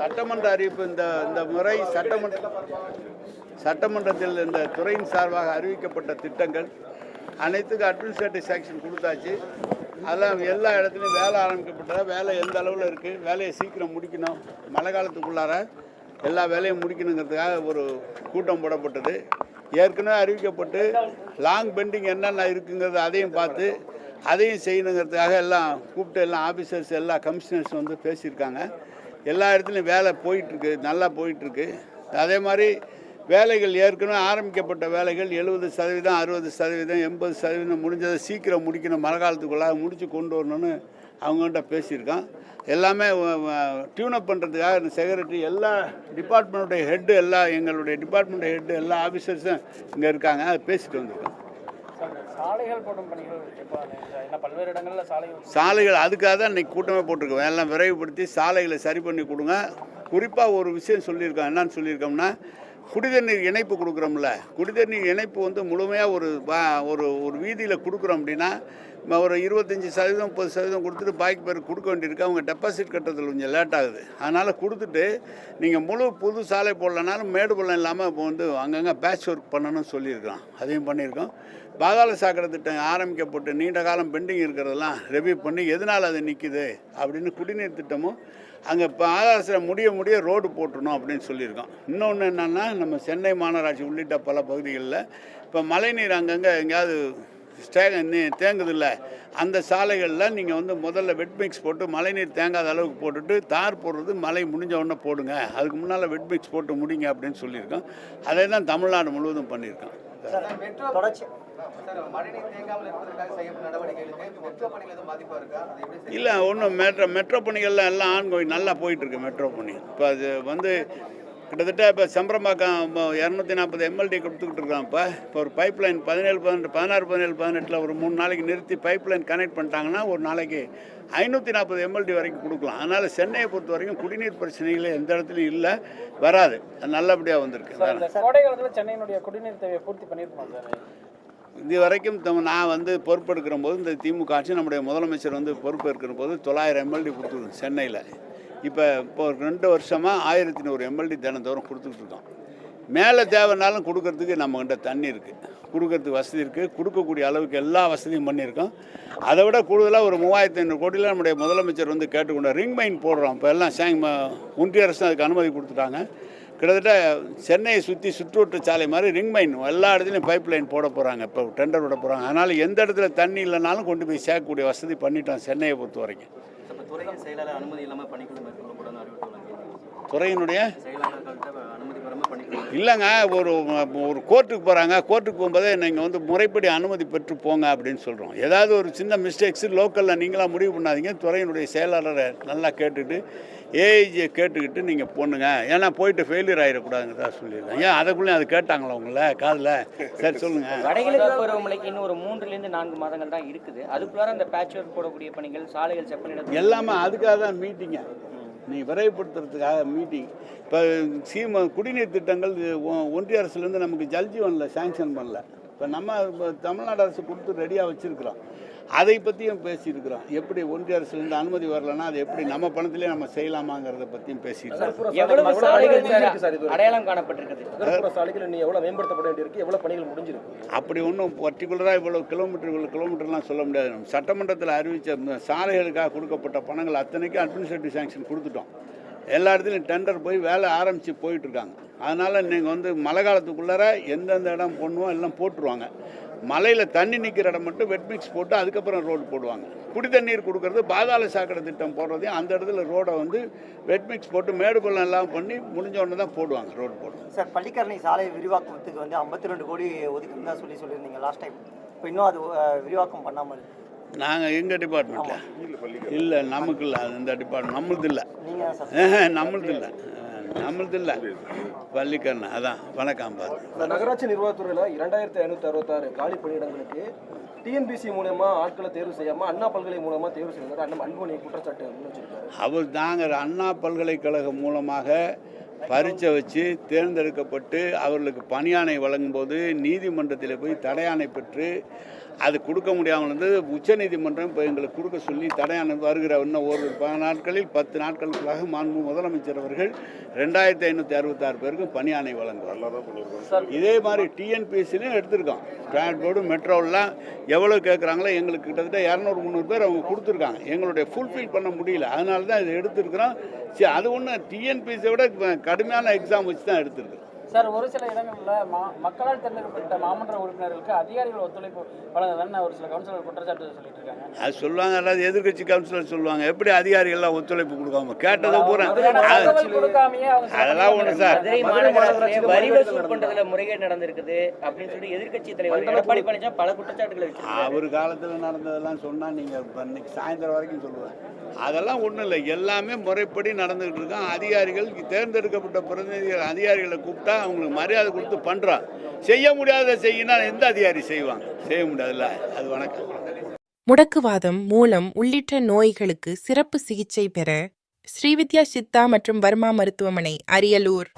சட்டமன்ற அறிவிப்பு இந்த இந்த முறை சட்டமன்ற சட்டமன்றத்தில் இந்த துறையின் சார்பாக அறிவிக்கப்பட்ட திட்டங்கள் அனைத்துக்கும் அட்மினிஸ்ட்ரேட்டிவ் சேங்ஷன் கொடுத்தாச்சு. அதெல்லாம் எல்லா இடத்துலையும் வேலை ஆரம்பிக்கப்பட்டதா வேலை எந்த அளவில் இருக்குது வேலையை சீக்கிரம் முடிக்கணும் மழை காலத்துக்குள்ளார எல்லா வேலையும் முடிக்கணுங்கிறதுக்காக ஒரு கூட்டம் போடப்பட்டது. ஏற்கனவே அறிவிக்கப்பட்டு லாங் பெண்டிங் என்னென்ன இருக்குங்கிறது அதையும் பார்த்து அதையும் செய்யணுங்கிறதுக்காக எல்லாம் கூப்பிட்டு எல்லாம் ஆஃபீஸர்ஸ் எல்லா கமிஷனர்ஸ் வந்து பேசியிருக்காங்க. எல்லா இடத்துலையும் வேலை போயிட்டுருக்கு நல்லா போயிட்டுருக்கு. அதே மாதிரி வேலைகள் ஏற்கனவே ஆரம்பிக்கப்பட்ட வேலைகள் எழுபது சதவீதம் அறுபது சதவீதம் எண்பது சதவீதம் முடிஞ்சதை சீக்கிரம் முடிக்கணும் மழை காலத்துக்குள்ளாக முடித்து கொண்டு வரணும்னு அவங்கள்ட்ட பேசியிருக்கோம் எல்லாமே டியூனப் பண்ணுறதுக்காக இந்த செக்ரட்டரி எல்லா டிபார்ட்மெண்ட்டுடைய ஹெட்டு எல்லா எங்களுடைய டிபார்ட்மெண்ட் ஹெட்டு எல்லா ஆஃபீஸர்ஸும் இங்கே இருக்காங்க. அதை பேசிட்டு வந்திருக்கோம். சாலைகள் சாலைகள் அதுக்காக தான் இன்றைக்கி கூட்டமே போட்டிருக்கோம். எல்லாம் விரைவுபடுத்தி சாலைகளை சரி பண்ணி கொடுங்க. குறிப்பாக ஒரு விஷயம் சொல்லியிருக்கோம். என்னன்னு சொல்லியிருக்கோம்னா குடிதண்ணீர் இணைப்பு கொடுக்குறோம்ல. குடிதண்ணீர் இணைப்பு வந்து முழுமையாக ஒரு ஒரு ஒரு வீதியில் கொடுக்குறோம் அப்படின்னா ஒரு இருபத்தஞ்சி சதவீதம் முப்பது சதவீதம் கொடுத்துட்டு பாக்கி பேர் கொடுக்க வேண்டியிருக்கு. அவங்க டெபாசிட் கட்டுறதுல கொஞ்சம் லேட் ஆகுது. அதனால் கொடுத்துட்டு நீங்கள் முழு புது சாலை போடலனாலும் மேடு பள்ளம் இல்லாமல் இப்போ வந்து அங்கங்கே பேட்ச் ஒர்க் பண்ணணும்னு சொல்லியிருக்கலாம் அதையும் பண்ணியிருக்கோம். பாதாள சாக்கடை திட்டம் ஆரம்பிக்கப்பட்டு நீண்ட காலம் பெண்டிங் இருக்கிறதெல்லாம் ரெவியூ பண்ணி எதனால் அது நிற்கிது அப்படின்னு குடிநீர் திட்டமும் அங்கே இப்போ ஆதார முடிய முடிய ரோடு போட்டுறணும் அப்படின்னு சொல்லியிருக்கோம். இன்னொன்று என்னென்னா நம்ம சென்னை மாநகராட்சி உள்ளிட்ட பல பகுதிகளில் இப்போ மழைநீர் அங்கங்கே எங்கேயாவது ஸ்டே தேங்குதில்ல? அந்த சாலைகளில் நீங்கள் வந்து முதல்ல வெட் மிக்ஸ் போட்டு மழைநீர் தேங்காத அளவுக்கு போட்டுட்டு தார் போடுறது மழை முடிஞ்ச உடனே போடுங்க. அதுக்கு முன்னால் வெட் மிக்ஸ் போட்டு முடிங்க அப்படின்னு சொல்லியிருக்கோம். அதை தான் தமிழ்நாடு முழுவதும் பண்ணியிருக்கோம். இல்லை ஒன்றும் மெட்ரோ மெட்ரோ பணிகள்லாம் எல்லாம் ஆன்கோயிங் நல்லா போயிட்டுருக்கு மெட்ரோ பணி. இப்போ அது வந்து கிட்டத்தட்ட இப்போ செம்பரம்பாக்கம் இரநூத்தி நாற்பது எம்எல்டி கொடுத்துக்கிட்டு இருக்கோம் இப்போ இப்போ ஒரு பைப் லைன் பதினேழு பதினெட்டு பதினாறு பதினேழு பதினெட்டில் ஒரு மூணு நாளைக்கு நிறுத்தி பைப் லைன் கனெக்ட் பண்ணிட்டாங்கன்னா ஒரு நாளைக்கு ஐநூற்றி நாற்பது எம்எல்டி வரைக்கும் கொடுக்கலாம். அதனால் சென்னையை பொறுத்த வரைக்கும் குடிநீர் பிரச்சனைகளே எந்த இடத்துலையும் இல்லை வராது. அது நல்லபடியாக வந்திருக்கு. கோடை காலத்தில் சென்னையினுடைய குடிநீர் தேவையை பூர்த்தி பண்ணியிருக்குமா சார்? இது வரைக்கும் நான் வந்து பொறுப்பெடுக்கிற போது இந்த திமுக ஆட்சி நம்முடைய முதலமைச்சர் வந்து பொறுப்பேற்கிற போது தொள்ளாயிரம் எம்எல்டி கொடுத்துருக்கோம் சென்னையில். இப்போ இப்போ ஒரு ரெண்டு வருஷமாக ஆயிரத்தி நூறு எம்எல்டி தினந்தோறும் கொடுத்துட்ருக்கோம் மேலே தேவைனாலும் கொடுக்கறதுக்கு நம்மக்கிட்ட தண்ணி இருக்குது கொடுக்கறதுக்கு வசதி இருக்குது கொடுக்கக்கூடிய அளவுக்கு எல்லா வசதியும் பண்ணியிருக்கோம். அதை விட கூடுதலாக ஒரு மூவாயிரத்தி ஐநூறு கோடியில் நம்முடைய முதலமைச்சர் வந்து கேட்டுக்கொண்டார் ரிங் மைன் போடுறோம். இப்போ எல்லாம் சேங் ஒன்றிய அரசு அதுக்கு அனுமதி கொடுத்துட்டாங்க. கிட்டத்தட்ட சென்னையை சுற்றி சுற்றுவட்ட சாலை மாதிரி ரிங் மைன் எல்லா இடத்துலையும் பைப் லைன் போட போகிறாங்க இப்போ டெண்டர் விட போகிறாங்க அதனால் எந்த இடத்துல தண்ணி இல்லைனாலும் கொண்டு போய் சேர்க்கக்கூடிய வசதி பண்ணிட்டோம் சென்னையை பொறுத்த வரைக்கும். துறையின் செயலாளர் அனுமதி இல்லாமல் பணிகளை மேற்கொள்ளக்கூடாதுன்னு அறிவித்து வழங்கியிருந்தீங்க துறையினுடைய செயலாளர்கள்ட்ட இல்லைங்க ஒரு ஒரு கோர்ட்டுக்கு போகிறாங்க கோர்ட்டுக்கு போகும்போதே நீங்கள் வந்து முறைப்படி அனுமதி பெற்று போங்க அப்படின்னு சொல்கிறோம் ஏதாவது ஒரு சின்ன மிஸ்டேக்ஸ் லோக்கலில் நீங்களாம் முடிவு பண்ணாதீங்க துறையினுடைய செயலாளரை நல்லா கேட்டுட்டு ஏஐஜியை கேட்டுக்கிட்டு நீங்கள் போணுங்க. ஏன்னா போயிட்டு ஃபெயிலியர் ஆகிடக்கூடாதுங்கிறதா சொல்லியிருக்கேன் ஏன் அதுக்குள்ளேயும் அது கேட்டாங்களா உங்களை காதில்? சரி சொல்லுங்கள் வடகிழக்கு பருவமழைக்கு இன்னும் ஒரு மூன்றுலேருந்து நான்கு மாதங்கள் தான் இருக்குது. அதுக்குள்ளார அந்த பேட்ச் ஒர்க் போடக்கூடிய பணிகள் சாலைகள் செப்பனிட எல்லாமே அதுக்காக தான் மீட்டிங்க நீ விரைவுபடுத்துறதுக்காக மீட்டிங் இப்போ சீம குடிநீர் திட்டங்கள் ஒ- ஒன்றிய அரசுலேருந்து நமக்கு ஜல்ஜீவனில் சேங்ஷன் பண்ணல. இப்போ நம்ம தமிழ்நாடு அரசு கொடுத்து ரெடியாக வச்சுருக்குறோம். அதை பற்றியும் பேசியிருக்கிறோம். எப்படி ஒன்றிய அரசுலேருந்து அனுமதி வரலன்னா அது எப்படி நம்ம பணத்திலே நம்ம செய்யலாமாங்கிறத பற்றியும் பேசியிருக்கிறோம். எவ்வளவு சாலைகள் சார்? அடையாளம் காணப்பட்டிருக்குது. நகர்ப்புற சாலைகள் நீ எவ்வளவு மேம்படுத்தப்பட வேண்டியிருக்கு? எவ்வளவு பணிகள் முடிஞ்சிருக்கு? அப்படி ஒன்றும் பர்டிகுலராக இவ்வளோ கிலோமீட்டர் இவ்வளோ கிலோமீட்டர்லாம் சொல்ல முடியாது. நம்ம சட்டமன்றத்தில் அறிவித்த சாலைகளுக்காக கொடுக்கப்பட்ட பணங்கள் அத்தனைக்கும் அட்மினிஸ்ட்ரேட்டிவ் சாங்ஷன் கொடுத்துட்டோம். எல்லா இடத்துலையும் டெண்டர் போய் வேலை ஆரம்பித்து போயிட்டுருக்காங்க அதனால் நீங்கள் வந்து மழை காலத்துக்குள்ளார எந்தெந்த இடம் போடணுமோ எல்லாம் போட்டுருவாங்க. மலையில் தண்ணி நிற்கிற இடம் மட்டும் வெட் மிக்ஸ் போட்டு அதுக்கப்புறம் ரோடு போடுவாங்க. குடி தண்ணீர் கொடுக்கறது பாதாள சாக்கடை திட்டம் போடுறதையும் அந்த இடத்துல ரோடை வந்து வெட் மிக்ஸ் போட்டு மேடு பள்ளம் எல்லாம் பண்ணி முடிஞ்ச உடனே தான் போடுவாங்க ரோடு போடுவாங்க சார் பள்ளிக்கரணை சாலை விரிவாக்கத்துக்கு வந்து ஐம்பத்தி ரெண்டு கோடி ஒதுக்குன்னு சொல்லி சொல்லியிருந்தீங்க லாஸ்ட் டைம் இப்போ இன்னும் அது விரிவாக்கம் பண்ணாமல் நாங்கள் எங்கள் டிபார்ட்மெண்ட்டில் இல்லை நமக்கு இல்லை அது இந்த டிபார்ட்மெண்ட் நம்மளது இல்லை. நம்மளது இல்லை. நம்மளது இல்லை பள்ளிக்கரணை அதான். வணக்கம் பாரு இந்த நகராட்சி நிர்வாகத்துறையில இரண்டாயிரத்தி ஐநூத்தி அறுபத்தாறு காலி பணியிடங்களுக்கு டிஎன்பிசி மூலயமா ஆட்களை தேர்வு செய்யாம அண்ணா பல்கலை மூலமா தேர்வு செய்யறது அண்ணன் அன்புமணி குற்றச்சாட்டு அவர் நாங்கள் அண்ணா பல்கலைக்கழகம் மூலமாக பரீட்சை வச்சு தேர்ந்தெடுக்கப்பட்டு அவர்களுக்கு பணியாணை வழங்கும்போது நீதிமன்றத்தில் போய் தடையாணை பெற்று அது கொடுக்க முடியாமல் இருந்து உச்சநீதிமன்றம் இப்போ எங்களுக்கு கொடுக்க சொல்லி தடையான வருகிற இன்னும் ஒரு ப நாட்களில் பத்து நாட்களுக்குள்ளாக மாண்பு முதலமைச்சர் அவர்கள் ரெண்டாயிரத்தி ஐநூற்றி அறுபத்தாறு பேருக்கு பணி ஆணை வழங்குவார். இதே மாதிரி டிஎன்பிஎஸ்சிலையும் எடுத்திருக்கோம். டிரான்ஸ்போர்டு மெட்ரோலாம் எவ்வளோ கேட்குறாங்களோ எங்களுக்கு கிட்டத்தட்ட இரநூறு முந்நூறு பேர் அவங்க கொடுத்துருக்காங்க. எங்களுடைய ஃபுல்ஃபில் பண்ண முடியல. அதனால தான் இதை எடுத்திருக்கிறோம். சரி அது ஒன்று டிஎன்பிஎஸ்சியை விட கடுமையான எக்ஸாம் வச்சு தான் எடுத்திருக்கோம் சார் ஒரு சில இடங்களில் மா மக்களால் தேர்ந்தெடுக்கப்பட்ட மாமன்ற உறுப்பினர்களுக்கு அதிகாரிகள் ஒத்துழைப்பு வழங்குதுன்னு ஒரு சில கவுன்சிலர் குற்றச்சாட்டு சொல்லிட்டு இருக்காங்க. அது சொல்லுவாங்க அதாவது எதிர்க்கட்சி கவுன்சிலர் சொல்லுவாங்க. எப்படி அதிகாரிகள்லாம் ஒத்துழைப்பு கொடுக்காம? கேட்டதை பூரா. அதெல்லாம் ஒண்ணு சார். வரி வசூல் பண்றதுல முறைகேடு நடந்திருக்குது அப்படின்னு சொல்லி எதிர்க்கட்சி தலைவர் எடப்பாடி பழனிசாமி பல குற்றச்சாட்டுகளை வச்சிருக்காரு. அவர் காலத்தில் நடந்ததெல்லாம் சொன்னால் நீங்கள் இப்போ இன்னைக்கு சாயந்தரம் வரைக்கும் சொல்லுவேன். அதெல்லாம் ஒன்றும் இல்லை. எல்லாமே முறைப்படி நடந்துக்கிட்டு இருக்கோம். அதிகாரிகள் தேர்ந்தெடுக்கப்பட்ட பிரதிநிதிகள் அதிகாரிகளை கூப்பிட்டா அவங்களுக்கு மரியாதை கொடுத்து பண்ணுறோம் செய்ய முடியாத செய்யினா எந்த அதிகாரி செய்வாங்க? செய்ய முடியாதுல்ல. அது வணக்கம். முடக்குவாதம் மூலம் உள்ளிட்ட நோய்களுக்கு சிறப்பு சிகிச்சை பெற ஸ்ரீவித்யா சித்தா மற்றும் வர்மா மருத்துவமனை அரியலூர்.